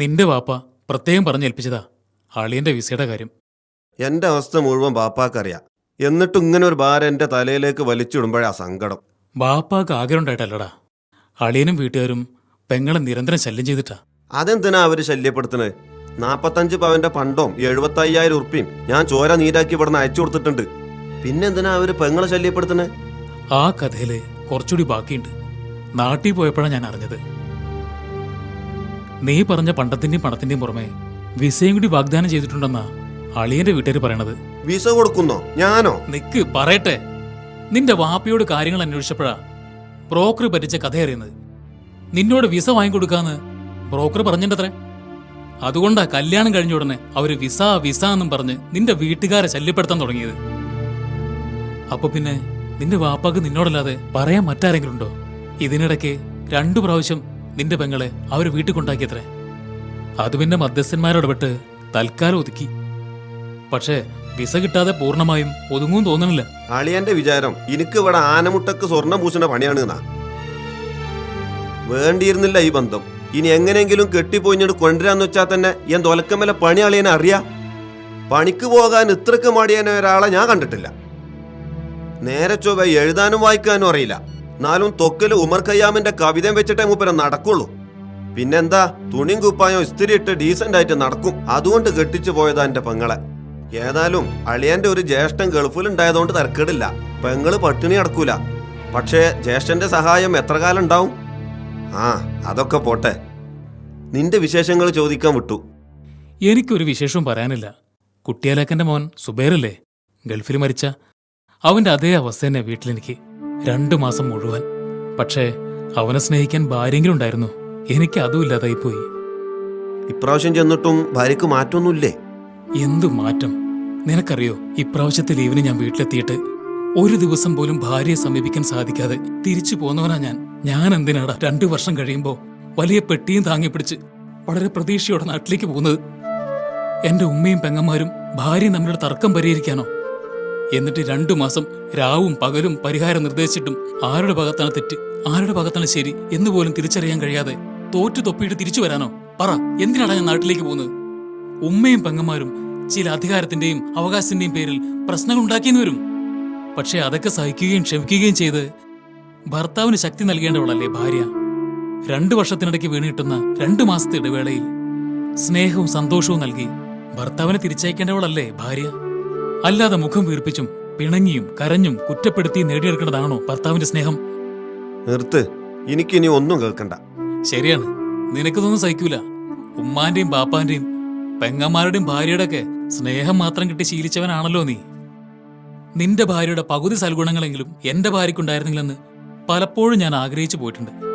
നിന്റെ വാപ്പ പ്രത്യേകം പറഞ്ഞേൽപ്പിച്ചതാ അളിയന്റെ വിസയുടെ കാര്യം. എന്റെ അവസ്ഥ മുഴുവൻ ബാപ്പാക്കറിയാം എന്നിട്ടും ഇങ്ങനെ ഒരു ഭാരം എന്റെ തലയിലേക്ക് വലിച്ചിടുമ്പോഴാ സങ്കടം. ബാപ്പാക്ക് ആഗ്രഹം ഉണ്ടായിട്ടല്ലടാ. അളിയനും വീട്ടുകാരും പെങ്ങളെ നിരന്തരം ശല്യം ചെയ്തിട്ടാ. അതെന്തിനാ അവർ ശല്യപ്പെടുത്തുന്നത് നാപ്പത്തഞ്ച് പവന്റെ പണ്ടോം എഴുപത്തി അയ്യായിരം ഉറുപ്പിയും ഞാൻ ചോര നീരാക്കി ഇവിടെ നിന്ന് അയച്ചു കൊടുത്തിട്ടുണ്ട്. പിന്നെന്തിനാ അവർ പെങ്ങളെ ശല്യപ്പെടുത്തുന്നത് ആ കഥയിൽ കുറച്ചുകൂടി ബാക്കിയുണ്ട്. നാട്ടിൽ പോയപ്പോഴാണ് ഞാൻ അറിഞ്ഞത്. നീ പറഞ്ഞ പണ്ടത്തിന്റെയും പണത്തിന്റെയും പുറമെ വിസയും കൂടി വാഗ്ദാനം ചെയ്തിട്ടുണ്ടെന്നാ അളിയന്റെ വീട്ടുകാർ പറയണത്. വിസ കൊടുക്കുന്നോ? ഞാനോ? നിക്ക് പറയട്ടെ. നിന്റെ വാപ്പയോട് കാര്യങ്ങൾ അന്വേഷിച്ചപ്പോഴാ ബ്രോക്കർ പറ്റിച്ച കഥ അറിയുന്നത്. നിന്നോട് വിസ വാങ്ങിക്കൊടുക്കാന്ന് ബ്രോക്കർ പറഞ്ഞിട്ടത്രേ. അതുകൊണ്ടാ കല്യാണം കഴിഞ്ഞ ഉടനെ അവർ വിസ വിസ എന്നും പറഞ്ഞ് നിന്റെ വീട്ടുകാരെ ശല്യപ്പെടുത്താൻ തുടങ്ങിയത്. അപ്പൊ പിന്നെ നിന്റെ വാപ്പാക്ക് നിന്നോടല്ലാതെ പറയാൻ മറ്റാരെങ്കിലും ഉണ്ടോ? ഇതിനിടയ്ക്ക് രണ്ടു പ്രാവശ്യം നിന്റെ പെങ്ങളെ അവർ വീട്ടിൽ കൊണ്ടാക്കിയത്രേ അത് പിന്നെ മധ്യസ്ഥന്മാരോടപെട്ട് തൽക്കാലം ഒതുക്കി. പക്ഷേ വിസ കിട്ടാതെ പൂർണമായും ഒതുങ്ങും തോന്നണില്ല. അളിയന്റെ വിചാരം എനിക്ക് ഇവിടെ ആനമുട്ടക്ക് സ്വർണം പൂശണ പണിയാണ് വേണ്ടിയിരുന്നില്ല ഈ ബന്ധം. ഇനി എങ്ങനെയെങ്കിലും കെട്ടിപ്പോയിഞ്ഞിട്ട് കൊണ്ടുവരാന്ന് വെച്ചാൽ തന്നെ ഞാൻ തൊലക്കമ്മല പണി അളിയനെ അറിയാ. പണിക്ക് പോകാൻ ഇത്രക്ക് മടിയാന ഒരാളെ ഞാൻ കണ്ടിട്ടില്ല. നേരെ ചൊവ്വ എഴുതാനും വായിക്കാനും അറിയില്ല. എന്നാലും തൊക്കൽ ഉമർ ഖയ്യാമിന്റെ കവിതയും വെച്ചിട്ടേ മൂപ്പര നടക്കുള്ളൂ. പിന്നെന്താ തുണിയും കുപ്പായോ ഇസ്തിരി ഇട്ട് ഡീസന്റ് ആയിട്ട് നടക്കും. അതുകൊണ്ട് കെട്ടിച്ചു പോയതാ എന്റെ പെങ്ങളെ. ഏതായാലും അളിയന്റെ ഒരു ജ്യേഷ്ഠൻ ഗൾഫിലുണ്ടായതുകൊണ്ട് തരക്കേടില്ല. പെങ്ങൾ പട്ടിണി അടക്കൂല പക്ഷേ ജ്യേഷ്ഠന്റെ സഹായം എത്ര കാലം ഉണ്ടാവും? ആ അതൊക്കെ പോട്ടെ. നിന്റെ വിശേഷങ്ങൾ ചോദിക്കാൻ വിട്ടു. എനിക്കൊരു വിശേഷവും പറയാനില്ല. കുട്ടിയാലേക്കന്റെ മോൻ സുബേറല്ലേ? ഗൾഫിൽ മരിച്ച അവന്റെ അതേ അവസ്ഥ തന്നെ വീട്ടിലെനിക്ക്. രണ്ടു മാസം മുഴുവൻ. പക്ഷേ അവനെ സ്നേഹിക്കാൻ ഭാര്യയെങ്കിലും ഉണ്ടായിരുന്നു. എനിക്ക് അതും ഇല്ലാതായിപ്പോയി. ഇപ്രാവശ്യം ചെന്നിട്ടും ഭാര്യക്ക് മാറ്റമൊന്നുമില്ലേ? എന്തു മാറ്റം? നിനക്കറിയോ ഇപ്രാവശ്യത്തെ ലീവിന് ഞാൻ വീട്ടിലെത്തിയിട്ട് ഒരു ദിവസം പോലും ഭാര്യയെ സമീപിക്കാൻ സാധിക്കാതെ തിരിച്ചു പോന്നവനാ ഞാൻ. ഞാൻ എന്തിനാടാ രണ്ടു വർഷം കഴിയുമ്പോ വലിയ പെട്ടിയും താങ്ങി പിടിച്ച് വളരെ പ്രതീക്ഷയോടെ നാട്ടിലേക്ക് പോകുന്നത്? എന്റെ ഉമ്മയും പെങ്ങന്മാരും ഭാര്യയും തമ്മിലുള്ള തർക്കം പരിഹരിക്കാനോ? എന്നിട്ട് രണ്ടു മാസം രാവും പകലും പരിഹാരം നിർദ്ദേശിച്ചിട്ടും ആരുടെ ഭാഗത്താണ് തെറ്റ് ആരുടെ ഭാഗത്താണ് ശരി എന്ന് പോലും തിരിച്ചറിയാൻ കഴിയാതെ തോറ്റു തൊപ്പിയിട്ട് തിരിച്ചു വരാനോ? പറ എന്തിനാണ് ഞാൻ നാട്ടിലേക്ക് പോകുന്നത്? ഉമ്മയും പെങ്ങന്മാരും ചില അധികാരത്തിന്റെയും അവകാശത്തിന്റെയും പേരിൽ പ്രശ്നങ്ങൾ ഉണ്ടാക്കിയെന്ന് വരും. പക്ഷെ അതൊക്കെ സഹിക്കുകയും ക്ഷമിക്കുകയും ചെയ്ത് ഭർത്താവിന് ശക്തി നൽകേണ്ടവളല്ലേ ഭാര്യ? രണ്ടു വർഷത്തിനിടയ്ക്ക് വീണിട്ടുന്ന രണ്ടു മാസത്തെ ഇടവേളയിൽ സ്നേഹവും സന്തോഷവും നൽകി ഭർത്താവിനെ തിരിച്ചയക്കേണ്ടവളല്ലേ ഭാര്യ? അല്ലാതെ മുഖം വീർപ്പിച്ചും പിണങ്ങിയും കരഞ്ഞും കുറ്റപ്പെടുത്തി നേടിയെടുക്കേണ്ടതാണോ ഭർത്താവിന്റെ സ്നേഹം? നിർത്ത്. എനിക്കിനി ഒന്നും കേൾക്കണ്ട. ശരിയാണ്. നിനക്കിതൊന്നും സഹിക്കൂല. ഉമ്മാന്റെയും ബാപ്പാന്റെയും പെങ്ങന്മാരുടെയും ഭാര്യയുടെ ഒക്കെ സ്നേഹം മാത്രം കിട്ടി ശീലിച്ചവനാണല്ലോ നീ. നിന്റെ ഭാര്യയുടെ പകുതി സൽഗുണങ്ങളെങ്കിലും എന്റെ ഭാര്യയ്ക്കുണ്ടായിരുന്നില്ലെന്ന് പലപ്പോഴും ഞാൻ ആഗ്രഹിച്ചു പോയിട്ടുണ്ട്.